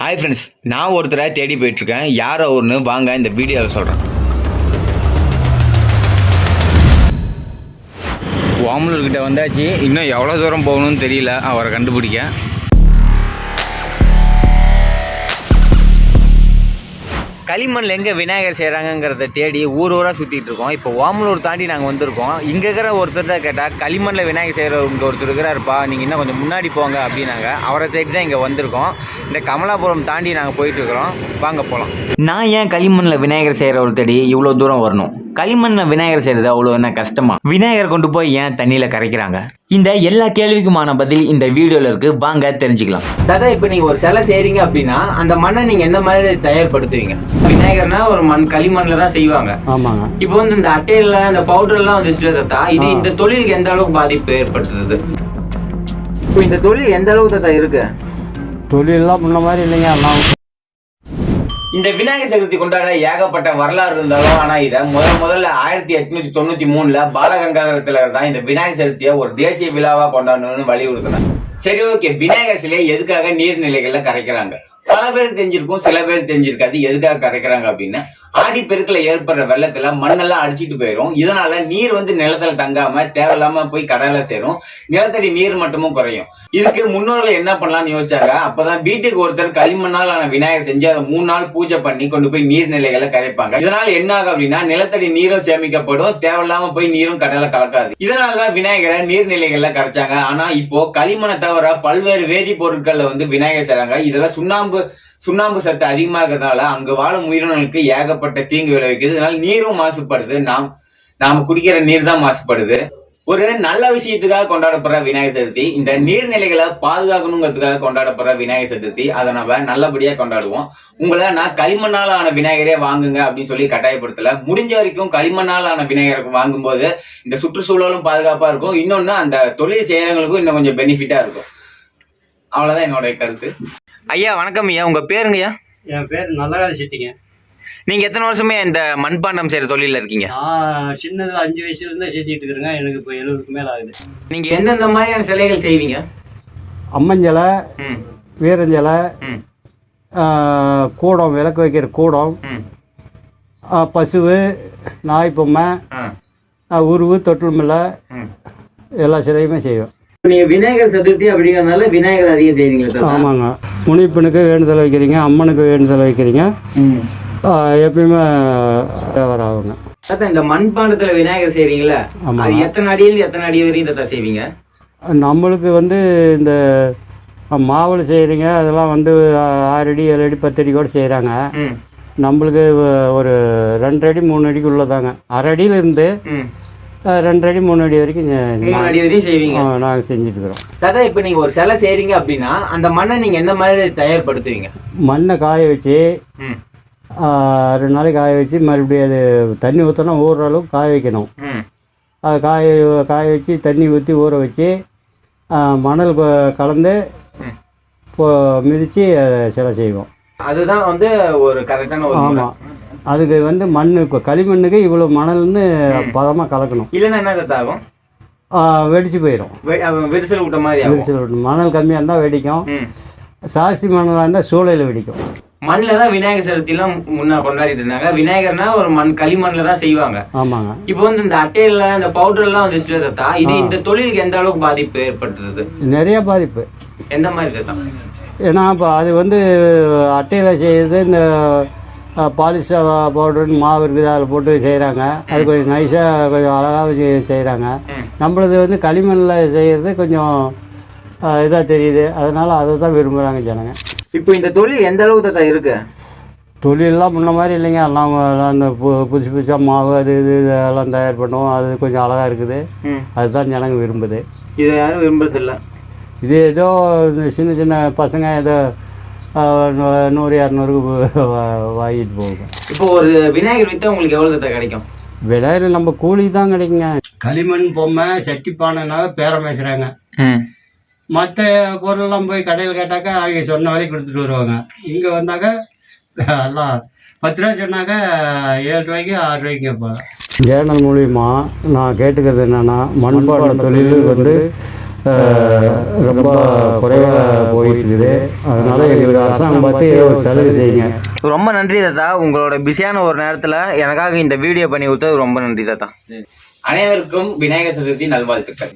Hi friends நான் ஒருத்தரை தேடி போயிட்டுருக்கேன். யார் அவர்னு வாங்க இந்த வீடியோவில் சொல்கிறேன் ஓமலூர்கிட்ட வந்தாச்சு. இன்னும் எவ்வளோ தூரம் போகணும்னு தெரியல. அவரை கண்டுபிடிக்க. களிமண்ணில் எங்கே விநாயகர் செய்கிறாங்கங்கிறத தேடி ஊர் ஊராக சுற்றிட்டு இருக்கோம். இப்போ ஓமலூர் தாண்டி நாங்கள் வந்திருக்கோம். இங்கே இருக்கிற ஒருத்தர்கிட்ட கேட்டால் களிமண்ணில் விநாயகர் செய்கிறவங்க ஒருத்தர் இருக்கிறாருப்பா. நீங்கள் இன்னும் கொஞ்சம் முன்னாடி போங்க அப்படின்னாங்க. அவரை தேடி தான் இங்கே வந்திருக்கோம். இந்த கமலாபுரம் தாண்டி நாங்கள் போயிட்டுருக்குறோம். வாங்க போகலாம் நான் ஏன் களிமண்ணில் விநாயகர் செய்கிறவர் தேடி இவ்வளோ தூரம் வரணும்? களிமண்ணில் விநாயகர் செய்கிறது அவ்வளோ என்ன கஷ்டமா? விநாயகர் கொண்டு போய் ஏன் தண்ணியில் கரைக்கிறாங்க? இந்த எல்லா கேள்விக்குமான பதில் இந்த வீடியோவில் இருக்கு. வாங்க தெரிஞ்சுக்கலாம். தாதா இப்போ நீங்கள் ஒரு சிலை செய்கிறீங்க அப்படின்னா அந்த மண்ணை நீங்கள் எந்த மாதிரி தயார்படுத்துவீங்க? விநாயகர்னா ஒரு மண் களிமண்ணில் தான் செய்வாங்க. ஆமாங்க. இப்போ வந்து இந்த அட்டையில இந்த பவுடர்லாம் வந்துச்சுல தாத்தா இது இந்த தொழிலுக்கு எந்த அளவுக்கு பாதிப்பு ஏற்படுத்துது? இப்போ இந்த தொழில் எந்த அளவுக்கு தாத்தா இருக்கு? தொழிலெல்லாம் முன்ன மாதிரி இல்லைங்க. எல்லாம் இந்த விநாயகர் சதுர்த்தி கொண்டாட ஏகப்பட்ட வரலாறு இருந்தாலும் ஆனா இத முதல் முதல்ல ஆயிரத்தி எட்நூத்தி தொண்ணூத்தி மூணுல பாலகங்காதரத்துல தான் இந்த விநாயகர் சதுர்த்தியை ஒரு தேசிய விழாவா கொண்டாடணும்னு வலியுறுத்தினாங்க. சரி ஓகே விநாயகர் சிலையை எதுக்காக நீர்நிலைகள்ல கரைக்கிறாங்க? பல பேருக்கு தெரிஞ்சிருக்கும் சில பேர் தெரிஞ்சிருக்காது. எதுக்காக கரைக்கிறாங்க அப்படின்னு? ஆடி பெருக்கில் ஏற்படுற வெள்ளத்துல மண்ணெல்லாம் அடிச்சிட்டு போயிடும் இதனால நீர் வந்து நிலத்துல தங்காம தேவையில்லாம போய் கடலை சேரும். நிலத்தடி நீர் மட்டமும் குறையும். இதுக்கு முன்னோர்கள் என்ன பண்ணலாம்னு யோசிச்சாங்க? அப்பதான் வீட்டுக்கு ஒருத்தர் களிமண்ணால் ஆன விநாயகர் செஞ்சு அதை மூணு நாள் பூஜை பண்ணி கொண்டு போய் நீர்நிலைகளை கரைப்பாங்க. இதனால என்ன ஆகும் அப்படின்னா நிலத்தடி நீரும் சேமிக்கப்படும். தேவையில்லாம போய் நீரும் கடலை கலக்காது. இதனாலதான் விநாயகரை நீர்நிலைகள்ல கரைச்சாங்க. ஆனா இப்போ களிமண்ணை தவிர பல்வேறு வேதிப்பொருட்கள் வந்து விநாயகர் செய்றாங்க. இதெல்லாம் சுண்ணாம்பு சுண்ணாம்பு சத்து அதிகமா இருக்கிறதால அங்கு வாழும் உயிரினங்களுக்கு ஏகப்பட்ட தீங்கு விளைவிக்குது. இதனால நீரும் மாசுபடுது. நாம் நாம குடிக்கிற நீர் தான் மாசுபடுது. ஒரு நல்ல விஷயத்துக்காக கொண்டாடப்படுற விநாயகர் சதுர்த்தி இந்த நீர்நிலைகளை பாதுகாக்கணுங்கிறதுக்காக கொண்டாடப்படுற விநாயகர் சதுர்த்தி அதை நம்ம நல்லபடியா கொண்டாடுவோம். உங்களை நான் களிமண்ணால் ஆன விநாயகரே வாங்குங்க அப்படின்னு சொல்லி கட்டாயப்படுத்தல. முடிஞ்ச வரைக்கும் களிமண்ணால் ஆன விநாயகரை வாங்கும்போது இந்த சுற்றுச்சூழலும் பாதுகாப்பா இருக்கும். இன்னொன்னு அந்த தொழில் செய்யறவங்களுக்கும் இன்னும் கொஞ்சம் பெனிஃபிட்டா இருக்கும். அவ்வளவுதான் என்னோட கருத்து. ஐயா வணக்கம் ஐயா. உங்க பேருங்க ஐயா என் பேர் நல்லகாலி சிட்டிங்க. நீங்க எத்தனை வருஷமே இந்த மண்பாண்டம் செய்யற தொழில இருக்கீங்க? நான் சின்னதில் அஞ்சு வயசுல இருந்தே செஞ்சுட்டு இருக்கிறேங்க. எனக்கு இப்போ எழுபதுக்கு மேலே ஆகுது. நீங்க எந்தெந்த மாதிரியான சிலைகள் செய்வீங்க? அம்மஞ்சலை ம். வீரஞ்சலை ம். கூடம் விளக்கு வைக்கிற கூடம் ம். ஆ, பசுவு நாய் பொம்மை ஆ, உருவு தொட்டில் மில்லை ம். எல்லா சிலையுமே செய்வோம் நீங்க விநாயகர் சதுர்த்தி அப்படிங்கறதுனால விநாயகர் அதிகம் ஆமாங்க. முனிப்பனுக்கு வேண்டுதல் வைக்கிறீங்க அம்மனுக்கு வேண்டுதல் வைக்கிறீங்க. எப்பயுமே வியாபாரம் ஆகுங்க. தாத்தா இந்த மண்பாண்டத்துல விநாயகர் செய்றீங்களா. அது எத்தனை அடியில எத்தனை அடி வரையும் தாத்தா செய்வீங்க? நம்மளுக்கு வந்து இந்த மாவில் செய்கிறீங்க அதெல்லாம் வந்து ஆறு அடி ஏழு அடி பத்து அடி கூட செய்கிறாங்க நம்மளுக்கு ஒரு ரெண்டு அடி மூணு அடிக்கு உள்ளதாங்க அரை அடியிலிருந்து ரெண்டு அடி மூணு அடி வரைக்கும் மூணு அடி வரையும் செய்வீங்க. நாங்கள் செஞ்சுட்டு இருக்கிறோம் தாத்தா இப்போ நீங்க ஒரு சிலை செய்றீங்க அப்படின்னா அந்த மண்ணை நீங்க எந்த மாதிரி தயார்படுத்துவீங்க? மண்ணை காய வச்சு ரெண்டு நாளைக்கு காய வச்சு மறுபடியும் அது தண்ணி ஊற்றினா ஊறுற அளவுக்கு காய வைக்கணும். அதை காய காய வச்சு தண்ணி ஊற்றி ஊற வச்சு மணல் கலந்து மிதித்து சிலை செய்வோம். அதுதான் வந்து ஒரு கரெக்டான. ஆமாம் அதுக்கு வந்து மண் இப்போ களிமண்ணுக்கு இவ்வளோ மணல்னு பதமாக கலக்கணும். இல்லைன்னா என்ன தாத்தா ஆகும்? ஆ, வெடிச்சு போயிடும் விரிசல் விட்ட மாதிரி விரிசல் விடும். மணல் கம்மியாக இருந்தால் வெடிக்கும். சாஸ்தி மணலாக இருந்தால் சூளையில் வெடிக்கும். மண்ணில் தான் விநாயகர் சதுர்த்திலாம் முன்னா கொண்டாடிட்டு இருந்தாங்க. விநாயகர்னா ஒரு மண் களிமண்ணில் தான் செய்வாங்க. ஆமாங்க. இப்போ வந்து இந்த அட்டையில இந்த பவுடர்லாம் வந்துச்சுல தாத்தா இது இந்த தொழிலுக்கு எந்த அளவுக்கு பாதிப்பு ஏற்படுத்துது? நிறைய பாதிப்பு. எந்த மாதிரி தாத்தா? ஏன்னா இப்போ அது வந்து அட்டையில் செய்யுது இந்த பாலிஷ் பவுடர் மாவு இருக்குது அதில் போட்டு செய்கிறாங்க அது கொஞ்சம் நைஸாக கொஞ்சம் அழகாக செய்கிறாங்க. நம்மளது வந்து களிமண்ணில் செய்கிறது கொஞ்சம் இதாக தெரியுது. அதனால் அதை தான் விரும்புகிறாங்க ஜனங்க. இப்போ இந்த தொழில் எந்த அளவுக்கு தாத்தா இருக்கு? தொழிலெலாம் முன்ன மாதிரி இல்லைங்க. எல்லாம் பு புதுசு புதுசாக மாவு அது இது இதெல்லாம் தயார் பண்ணுவோம். அது கொஞ்சம் அழகாக இருக்குது. அதுதான் ஜனங்க விரும்புது. இதை யாரும் விரும்புறது இல்ல இது ஏதோ சின்ன சின்ன பசங்க ஏதோ நூறு இரநூறுக்கு வாங்கிட்டு போகுங்க இப்போ ஒரு விநாயகர் வித்தா உங்களுக்கு எவ்வளவு தாத்தா கிடைக்கும்? விலையில நம்ம கூலி தான் கிடைக்குங்க. களிமண் பொம்மை சட்டி பானைனால பேரம் பேசுகிறாங்க ம் மற்ற பொருளெல்லாம் போய் கடையில் கேட்டாக்கா அவங்க சொன்ன விலைக்கு கொடுத்துட்டு வருவாங்க. இங்கே வந்தாக்கா எல்லாம் பத்து ரூபா சொன்னாக்கா ஏழு ரூபாய்க்கு ஆறு ரூபாய்க்கு கேட்பாங்க. சேனல் மூலியமா நான் கேட்டுக்கிறது என்னன்னா மண்பாட தொழில் வந்து ரொம்ப குறைவாக போயிட்டு இருக்குது அதனால எங்களுக்கு அரசாங்கம் பார்த்து ஏதோ ஒரு சலுகை செய்யுங்க. ரொம்ப நன்றி தாத்தா. உங்களோட பிஸியான ஒரு நேரத்தில் எனக்காக இந்த வீடியோ பண்ணி கொடுத்தது ரொம்ப நன்றி தாத்தா. அனைவருக்கும் விநாயகர் சதுர்த்தி நல்வாழ்த்துக்கள்.